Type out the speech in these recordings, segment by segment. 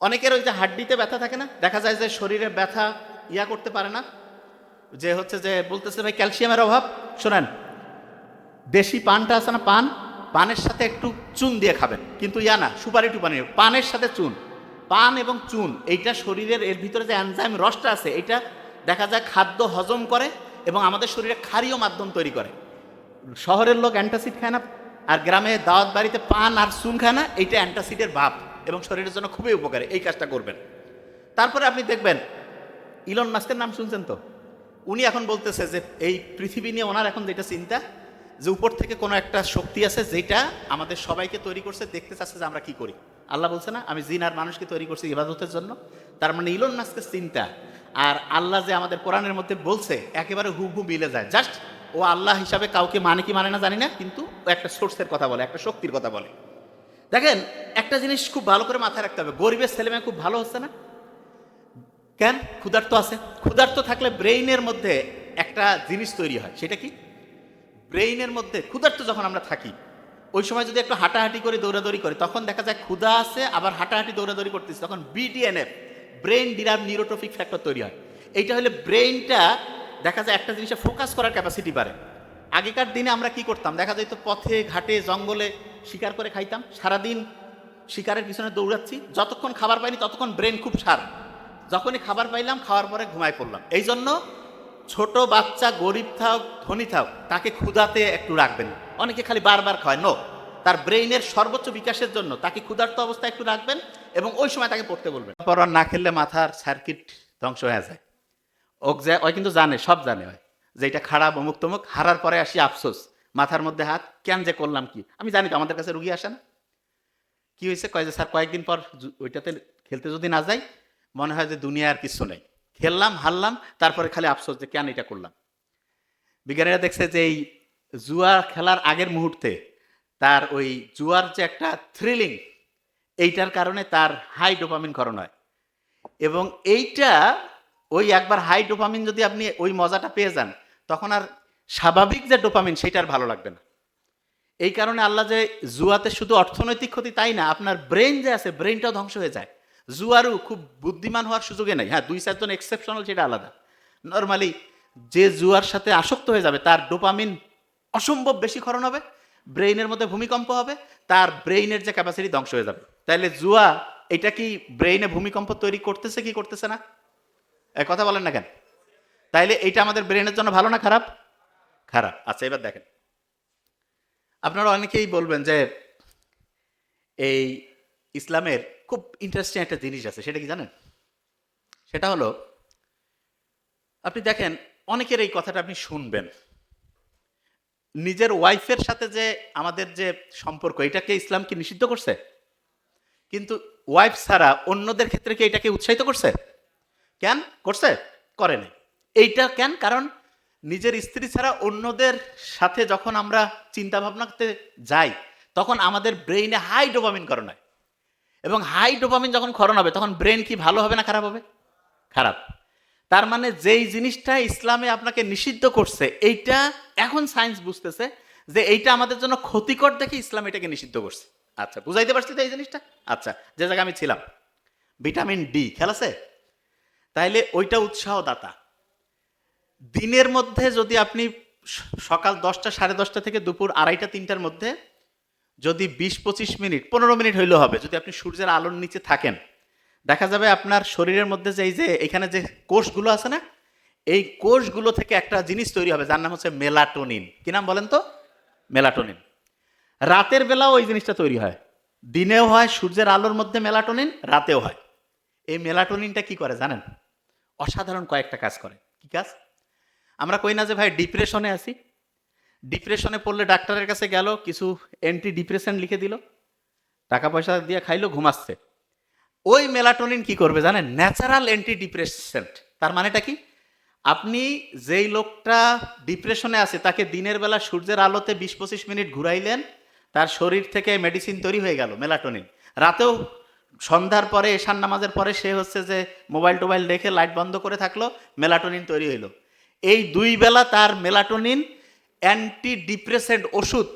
অনেকের ওই যে হাড্ডিতে ব্যথা থাকে না? দেখা যায় যে শরীরে ব্যথা ইয়া করতে পারে না। যে হচ্ছে যে বলতেছে, ভাই, ক্যালসিয়ামের অভাব। শোনেন, দেশি পানটা আছে না পান? পানের সাথে একটু চুন দিয়ে খাবেন। কিন্তু ইয়া না, সুপারি টুপানি। পানের সাথে চুন। পান এবং চুন, এইটা শরীরের, এর ভিতরে যে অ্যানজাইম রসটা আছে এটা দেখা যায় খাদ্য হজম করে এবং আমাদের শরীরে ক্ষারীয় মাধ্যম তৈরি করে। শহরের লোক অ্যান্টাসিড খায় না, আর গ্রামে দাওয়াত বাড়িতে পান আর চুন খায় না, এইটা অ্যান্টাসিডের ভাব। এবং শরীরের জন্য খুবই উপকারী। এই কাজটা করবেন। তারপরে আপনি দেখবেন ইলন মাস্কের নাম শুনছেন তো? উনি এখন বলতেছে যে, এই পৃথিবী নিয়ে ওনার এখন যেটা চিন্তা, যে উপর থেকে কোনো একটা শক্তি আছে যেটা আমাদের সবাইকে তৈরি করছে, দেখতে চাচ্ছে যে আমরা কি করি। আল্লাহ বলছে না, আমি জিন আর মানুষকে তৈরি করছি ইবাদতের জন্য। তার মানে ইলন মাস্কের চিন্তা। আর আল্লাহ যে আমাদের কোরআনের মধ্যে বলছে, একেবারে হুবহু মিলে যায়। জাস্ট ও আল্লাহ হিসাবে কাউকে মানে কি মানে না জানি না, কিন্তু একটা সোর্সের কথা বলে, একটা শক্তির কথা বলে। দেখেন, একটা জিনিস খুব ভালো করে মাথায় রাখতে হবে। গরিবের ছেলেমেয়ে খুব ভালো হচ্ছে না? কেন? ক্ষুধার্ত আছে। ক্ষুধার্ত থাকলে ব্রেইনের মধ্যে একটা জিনিস তৈরি হয়। সেটা কি? ব্রেইনের মধ্যে ক্ষুধার্ত যখন আমরা থাকি, ওই সময় যদি একটু হাঁটাহাঁটি করে দৌড়াদৌড়ি করি, তখন দেখা যায় ক্ষুধা আছে, আবার হাঁটাহাঁটি দৌড়াদৌড়ি করতেছি। তখন BDNF brain derived neurotrophic factor তৈরি হয়। এইটা হলে ব্রেইনটা দেখা যায় একটা জিনিসে ফোকাস করার ক্যাপাসিটি বাড়ে। আগেকার দিনে আমরা কি করতাম? দেখা যেত পথে, ঘাটে, জঙ্গলে শিকার করে খাইতাম। সারাদিন শিকারের পিছনে দৌড়াচ্ছি। যতক্ষণ খাবার পাইনি, ততক্ষণ ব্রেন খুব সার। যখনই খাবার পাইলাম, খাওয়ার পরে ঘুমায় পড়লাম। এই জন্য ছোট বাচ্চা, গরিব থাক, ধনী থাক, তাকে ক্ষুধাতে একটু রাখবেন। অনেকে খালি বারবার খায় নো। তার ব্রেইনের সর্বোচ্চ বিকাশের জন্য তাকে ক্ষুধার্ত অবস্থায় একটু রাখবেন এবং ওই সময় তাকে পড়তে বলবেন। পর না খেললে মাথার সার্কিট ধ্বংস হয়ে যায়। ওক যায় ওই কিন্তু জানে, সব জানে যে এটা খারাপ অমুক তমুক হারার পরে আসি, আফসোস। মাথার মধ্যে হাত, কেন যে করলাম কি? আমি জানি তো, আমাদের কাছে রুগী আসে না। কি হয়েছে? কয় যে, স্যার, কয়েকদিন পর ওইটাতে খেলতে যদি না যাই, মনে হয় যে দুনিয়া আর কিছু নেই। খেললাম, হারলাম, তারপরে খালি আফসোস যে, কেন এটা করলাম? বিজ্ঞানীরা দেখছে যে, এই জুয়া খেলার আগের মুহূর্তে তার ওই জুয়ার যে একটা থ্রিলিং এইটার কারণে তার হাই ডোপামিন করণ হয়। এবং এইটা, ওই একবার হাই ডোপামিন যদি আপনি ওই মজাটা পেয়ে যান, তখন আর স্বাভাবিক যে ডোপামিন সেটা আর ভালো লাগবে না। এই কারণে আল্লাহ যে জুয়াতে শুধু অর্থনৈতিক ক্ষতি তাই না, আপনার ব্রেন যে আছে ব্রেনটাও ধ্বংস হয়ে যায়। জুয়ারও খুব বুদ্ধিমান হওয়ার সুযোগে নেই। হ্যাঁ দুই চারজন এক্সেপশনাল সেটা আলাদা। নর্মালি যে জুয়ার সাথে আসক্ত হয়ে যাবে, তার ডোপামিন অসম্ভব বেশি ক্ষরণ হবে, ব্রেইনের মধ্যে ভূমিকম্প হবে, তার ব্রেইনের যে ক্যাপাসিটি ধ্বংস হয়ে যাবে। তাইলে জুয়া, এটা কি ব্রেইনে ভূমিকম্প তৈরি করতেছে কি করতেছে না? কথা বলেন না কেন? তাইলে এটা আমাদের ব্রেনের জন্য ভালো না খারাপ? খারাপ। আচ্ছা এবার দেখেন। আপনারা অনেকেই বলবেন যে এই ইসলামের খুব ইন্টারেস্টিং একটা জিনিস আছে, সেটা কি জানেন? সেটা হলো, আপনি দেখেন, অনেকের এই কথাটা আপনি শুনবেন। নিজের ওয়াইফের সাথে যে আমাদের যে সম্পর্ক এটাকে ইসলাম কি নিষিদ্ধ করছে? কিন্তু ওয়াইফ ছাড়া অন্যদের ক্ষেত্রে কি এটাকে উৎসাহিত করছে? কেন? করছে? করে নাই। এইটা কেন? কারণ নিজের স্ত্রী ছাড়া অন্যদের সাথে যখন আমরা চিন্তা ভাবনাতে যাই, তখন আমাদের ব্রেইনে হাই ডোপামিন করণ হয়। এবং হাই ডোপামিন যখন ক্ষরণ হবে, তখন ব্রেন কি ভালো হবে না খারাপ হবে? খারাপ। তার মানে যেই জিনিসটা ইসলামে আপনাকে নিষিদ্ধ করছে, এইটা এখন সায়েন্স বুঝতেছে যে এইটা আমাদের জন্য ক্ষতিকর দেখে ইসলাম এটাকে নিষিদ্ধ করছে। আচ্ছা বুঝাইতে পারছি তো এই জিনিসটা? আচ্ছা যে জায়গায় আমি ছিলাম। ভিটামিন ডি, খেয়াল আছে? তাইলে ওইটা উৎসাহদাতা। দিনের মধ্যে যদি আপনি সকাল দশটা, সাড়ে দশটা থেকে দুপুর আড়াইটা, তিনটার মধ্যে যদি বিশ, পঁচিশ মিনিট, পনেরো মিনিট হইলেও হবে, যদি আপনি সূর্যের আলোর নিচে থাকেন, দেখা যাবে আপনার শরীরের মধ্যে যে, এই যে, এখানে যে কোষগুলো আছে না, এই কোষগুলো থেকে একটা জিনিস তৈরি হবে, যার নাম হচ্ছে মেলাটোনিন। কি নাম বলেন তো? মেলাটোনিন। রাতের বেলাও ওই জিনিসটা তৈরি হয়। দিনেও হয়, সূর্যের আলোর মধ্যে মেলাটোনিন, রাতেও হয়। এই মেলাটোনিনটা কি করে জানেন? অসাধারণ কয়েকটা কাজ করে। কি কাজ? আমরা কই না যে ভাই ডিপ্রেশনে আছি। ডিপ্রেশনে পড়লে ডাক্তারের কাছে গেল, কিছু অ্যান্টি ডিপ্রেশন লিখে দিল। টাকা পয়সা দিয়ে খাইলো, ঘুমাচ্ছে। ওই মেলাটোনিন কি করবে জানেন? ন্যাচারাল অ্যান্টি ডিপ্রেসেন্ট তার মানেটা কি? আপনি যেই লোকটা ডিপ্রেশনে আছে, তাকে দিনের বেলা সূর্যের আলোতে বিশ পঁচিশ মিনিট ঘুরাইলেন, তার শরীর থেকে মেডিসিন তৈরি হয়ে গেল, মেলাটোনিন। রাতেও সন্ধ্যার পরে এশান নামাজের পরে সে হচ্ছে যে মোবাইল টোবাইল দেখে লাইট বন্ধ করে থাকল, মেলাটোনিন তৈরি হইল। এই দুই বেলা তার মেলাটোনিন অ্যান্টি ডিপ্রেসেন্ট ওষুধ,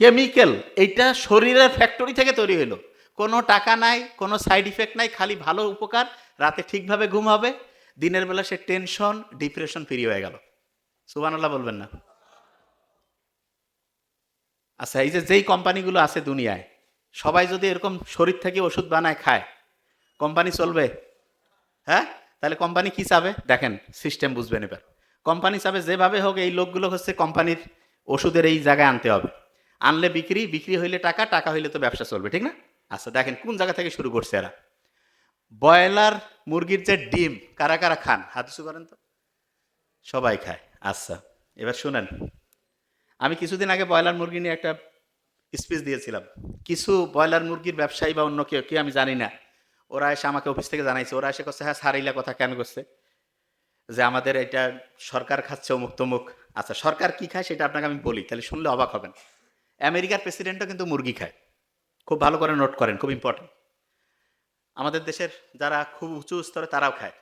কেমিক্যাল, এইটা শরীরের ফ্যাক্টরি থেকে তৈরি হইল। কোনো টাকা নাই, কোনো সাইড ইফেক্ট নাই, খালি ভালো উপকার, রাতে ঠিকভাবে ঘুম হবে, দিনের বেলা সে টেনশন, ডিপ্রেশন ফ্রি হয়ে গেল। সুবানাল্লাহ বলবেন না। আচ্ছা এই যে যেই কোম্পানিগুলো আছে দুনিয়ায়, সবাই যদি এরকম শরীর থেকে ওষুধ বানায় খায়, কোম্পানি চলবে? হ্যাঁ? তাহলে কোম্পানি কি চাবে? দেখেন, সিস্টেম বুঝবেন এবার। কোম্পানি চাবে যেভাবে হোক এই লোকগুলো হচ্ছে কোম্পানির ওষুধের এই জায়গায় আনতে হবে। আনলে বিক্রি বিক্রি হইলে টাকা টাকা হইলে তো ব্যবসা চলবে, ঠিক না? আচ্ছা দেখেন, কোন জায়গা থেকে শুরু করছে এরা? ব্রয়লার, মুরগির যে ডিম, কারা কারা খান? হাত করেন তো। সবাই খায়। আচ্ছা এবার শুনেন। আমি কিছুদিন আগে ব্রয়লার, মুরগি নিয়ে একটা স্পিচ দিয়েছিলাম। কিছু ব্রয়লার, মুরগির ব্যবসায়ী বা অন্য কেউ কি আমি জানি না, ওরা এসে আমাকে অফিস থেকে জানাইছে। ওরা এসে করছে হ্যাঁ সারিলা কথা কেন করছে? যে আমাদের এটা সরকার খাচ্ছে অমুক তমুক। আচ্ছা সরকার কি খায় সেটা আপনাকে আমি বলি, তাহলে শুনলে অবাক হবেন। আমেরিকার প্রেসিডেন্টও কিন্তু মুরগি খায়। খুব ভালো করে নোট করেন, খুব ইম্পর্টেন্ট আমাদের দেশের যারা খুব উঁচু স্তরে তারাও খায়।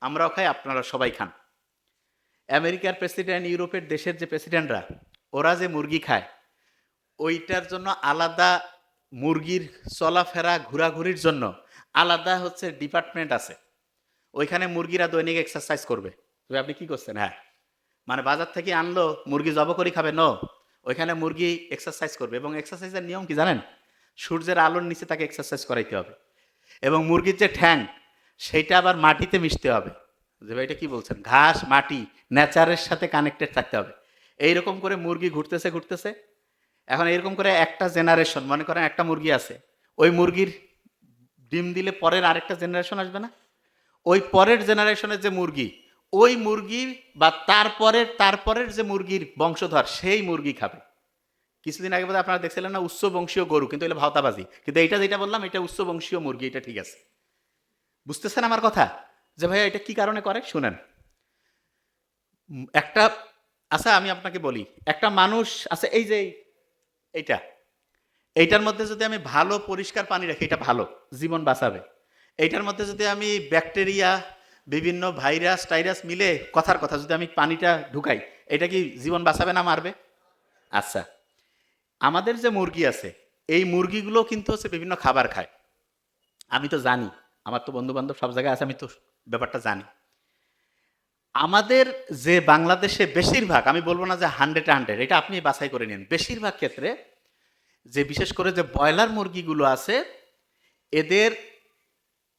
আমরাও খাই, আপনারা সবাই খান। আমেরিকার প্রেসিডেন্ট, ইউরোপের দেশের যে প্রেসিডেন্টরা, ওরা যে মুরগি খায়, ওইটার জন্য আলাদা মুরগির চলাফেরা, ঘোরাঘুরির জন্য আলাদা হচ্ছে ডিপার্টমেন্ট আছে। ওইখানে মুরগিরা দৈনিক এক্সারসাইজ করবে। তবে আপনি কি করছেন? হ্যাঁ। মানে বাজার থেকে আনলো, মুরগি জব করে খাবে? ন ওইখানে মুরগি এক্সারসাইজ করবে এবং এক্সারসাইজের নিয়ম কি জানেন? সূর্যের আলোর নিচে তাকে এক্সারসাইজ করাইতে হবে। এবং মুরগির যে ঠ্যাং, সেইটা আবার মাটিতে মিশতে হবে। যে ভাই এটা কি বলছেন? ঘাস, মাটি নেচারের সাথে কানেক্টেড থাকতে হবে। এইরকম করে মুরগি ঘুরতেছে ঘুরতেছে। এখন এরকম করে একটা জেনারেশন মনে করেন একটা মুরগি আছে। ওই মুরগির ডিম দিলে পরের আরেকটা জেনারেশন আসবে না? ওই পরের জেনারেশনের যে মুরগি, ওই মুরগি বা তারপরের তারপরের যে মুরগির বংশধর, সেই মুরগি খাবে। কিছুদিন আগে বোধহয় আপনারা দেখছিলেন না, উচ্চ বংশীয় গরু, কিন্তু এটা ভাওতাবাজি। কিন্তু এইটা যেটা বললাম, এটা উচ্চ বংশীয় মুরগি, এটা ঠিক আছে। বুঝতেছেন আমার কথা? যে ভাইয়া, এটা কি কারণে করে? শুনেন। একটা আচ্ছা আমি আপনাকে বলি। একটা মানুষ আছে এই যে এইটা, এইটার মধ্যে যদি আমি ভালো, পরিষ্কার পানি রাখি, এটা ভালো, জীবন বাঁচাবে। এইটার মধ্যে যদি আমি ব্যাকটেরিয়া, বিভিন্ন ভাইরাস, টাইরাস মিলে কথার কথা, যদি আমি পানিটা ঢুকাই, এটা কি জীবন বাঁচাবে না মারবে? আচ্ছা আমাদের যে মুরগি আছে, এই মুরগিগুলো কিন্তু হচ্ছে বিভিন্ন খাবার খায়। আমি তো জানি, আমার তো বন্ধু বান্ধব সব জায়গায় আছে, আমি তো ব্যাপারটা জানি। আমাদের যে বাংলাদেশে বেশিরভাগ, আমি বলব না যে হান্ড্রেড হান্ড্রেড এটা আপনি বাছাই করে নিন। বেশিরভাগ ক্ষেত্রে যে বিশেষ করে যে ব্রয়লার মুরগিগুলো আছে, এদের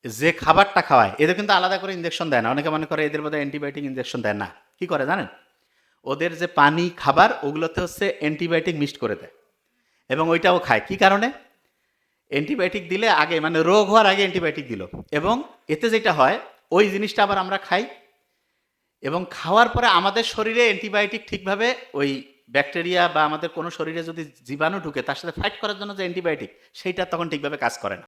যে খাবারটা খাওয়ায়, এদের কিন্তু আলাদা করে ইঞ্জেকশন দেয় না। অনেকে মনে করে এদের মধ্যে অ্যান্টিবায়োটিক ইঞ্জেকশন দেয় না। কি করে জানেন? ওদের যে পানি খাবার, ওগুলোতে হচ্ছে অ্যান্টিবায়োটিক মিক্সড করে দেয় এবং ওইটাও খায়। কি কারণে? অ্যান্টিবায়োটিক দিলে আগে মানে রোগ হওয়ার আগে অ্যান্টিবায়োটিক দিল। এবং এতে যেটা হয়, ওই জিনিসটা আবার আমরা খাই এবং খাওয়ার পরে আমাদের শরীরে অ্যান্টিবায়োটিক ঠিকভাবে ওই ব্যাকটেরিয়া বা আমাদের কোনো শরীরে যদি জীবাণু ঢুকে, তার সাথে ফাইট করার জন্য যে অ্যান্টিবায়োটিক সেইটা তখন ঠিকভাবে কাজ করে না।